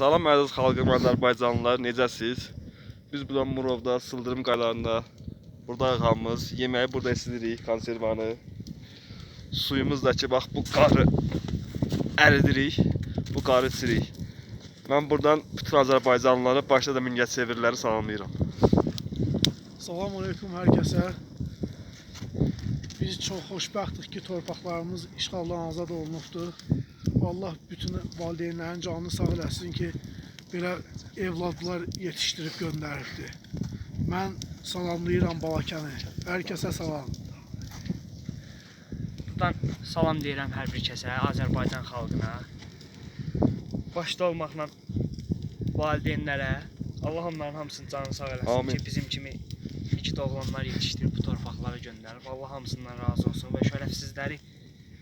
Salam əziz xalqım, Azərbaycanlılar, necəsiz? Biz buradan Murovda, Sıldırım qayalarında buradayıq hamımız. Yeməyi burada isidirik, konservanı. Suyumuz da ki, bax bu qarı əridirik, bu qarı içirik. Mən buradan bütün Azərbaycanlıları, başda da Mingəçevirləri salamlayıram. Salam aleyküm herkese. Biz çok xoşbəxtik ki, torpaqlarımız işğaldan azad olunubdur. Allah bütün valideynlərin canını sağ eləsin ki, belə evladlar yetişdirib göndəribdi. Mən salamlayıram Balakəni. Hər kəsə salam. Buradan salam deyirəm hər bir kəsə, Azərbaycan xalqına. Başda olmaqla valideynlərə, Allah onların hamısının canını sağ eləsin Amin. ki, bizim kimi iki oğlanlar yetişdirib bu torpaqlara göndərib. Allah hamısından razı olsun və şərəfsizləri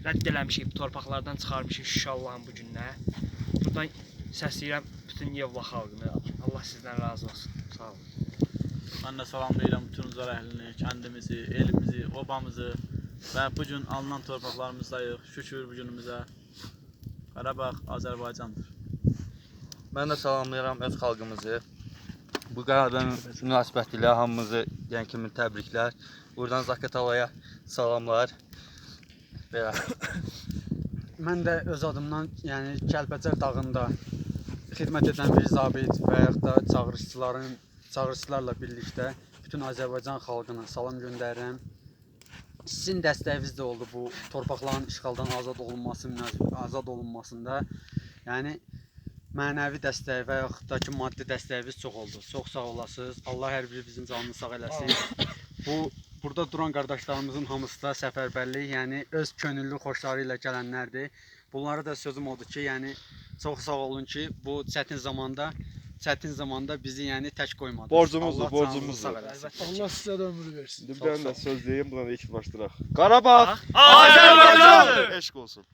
rədd eləmişik, torpaqlardan çıxarmışıq Şuşa Allahın bu gününə. Buradan səsləyirəm bütün Yevla xalqını. Allah sizdən razı olsun. Sağ olun. Ben de salamlayıram bütün Uzar əhlini, kəndimizi, elimizi, obamızı və bu gün alınan torpaqlarımızdayıq. Şükür bu günümüzə. Qarabağ Azərbaycandır. Mən də salamlayıram öz xalqımızı. Bu qələbə münasibətilə hamımızı deyən kimi təbriklər. Buradan Zaqatalaya salamlar. Belə. Mən də öz adımdan, yəni Kəlbəcər dağında xidmət edən bir zabit və yaxud da çağırışçıların çağırışçılarla birlikdə bütün Azərbaycan xalqına salam göndərirəm. Sizin dəstəyiniz də oldu bu torpaqların işğaldan azad olunması, azad olunmasında. Yəni mənəvi dəstək və yaxud da ki maddi dəstəyiniz çox oldu. Çox sağ olasınız. Allah hər birimizin canını sağ eləsin. Bu burada duran qardaşlarımızın hamısı da səfərbərlik, yəni öz könüllü xoşları ilə gələnlərdir. Bunlara da sözüm odur ki, yəni çox sağ olun ki, bu çətin zamanda çətin zamanda bizi yəni tək qoymadınız. Borcumuzdur, Allah borcumuzdur. Allah sizə də ömür versin. İndi bir dənə də söz deyim, buna da ilk başlayırıq. Qarabağ Azərbaycandır! eşq olsun.